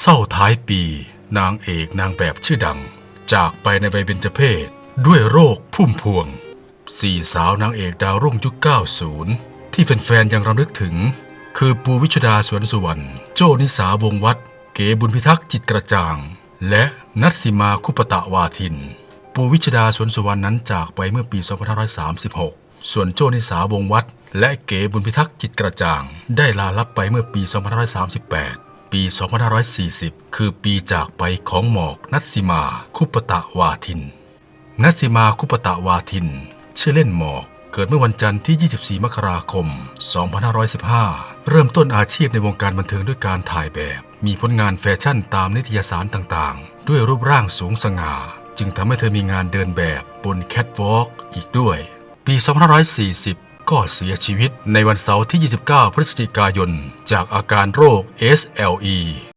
เศร้าท้ายปี นางเอกนางแบบชื่อดัง จากไปในวัยเบญจเพศด้วยโรคพุ่มพวงสี่สาวนางเอกดาวรุ่งยุค 90 ที่แฟนๆยังรำลึกถึง คือปูวิชดาสวนสุวรรณโจนิสาวงวัด เก๋บุญพิทักษ์จิตกระจ่าง และนัทสิมาคุปตะวาทิน ปูวิชดาสวนสุวรรณนั้นจากไปเมื่อปี 2536 ส่วนโจนิสาวงวัด และเก๋บุญพิทักษ์จิตกระจ่าง ได้ลาลับไปเมื่อปี 2538 ปี 2540 คือปีจากไปของหมอกนัทสิมา คุปตะวาทิน นัทสิมาคุปตะวาทิน ชื่อเล่นหมอกเกิดเมื่อวันจันทร์ที่ 24 มกราคม 2515 เริ่มต้นอาชีพในวงการบันเทิงด้วยการถ่ายแบบ มีผลงานแฟชั่นตามนิตยสารต่างๆ ด้วยรูปร่างสูงสง่า จึงทำให้เธอมีงานเดินแบบบนแคทวอล์กอีกด้วย ปี 2540 ก็เสียชีวิตในวันเสาร์ที่ 29 พฤศจิกายน จากอาการโรค SLE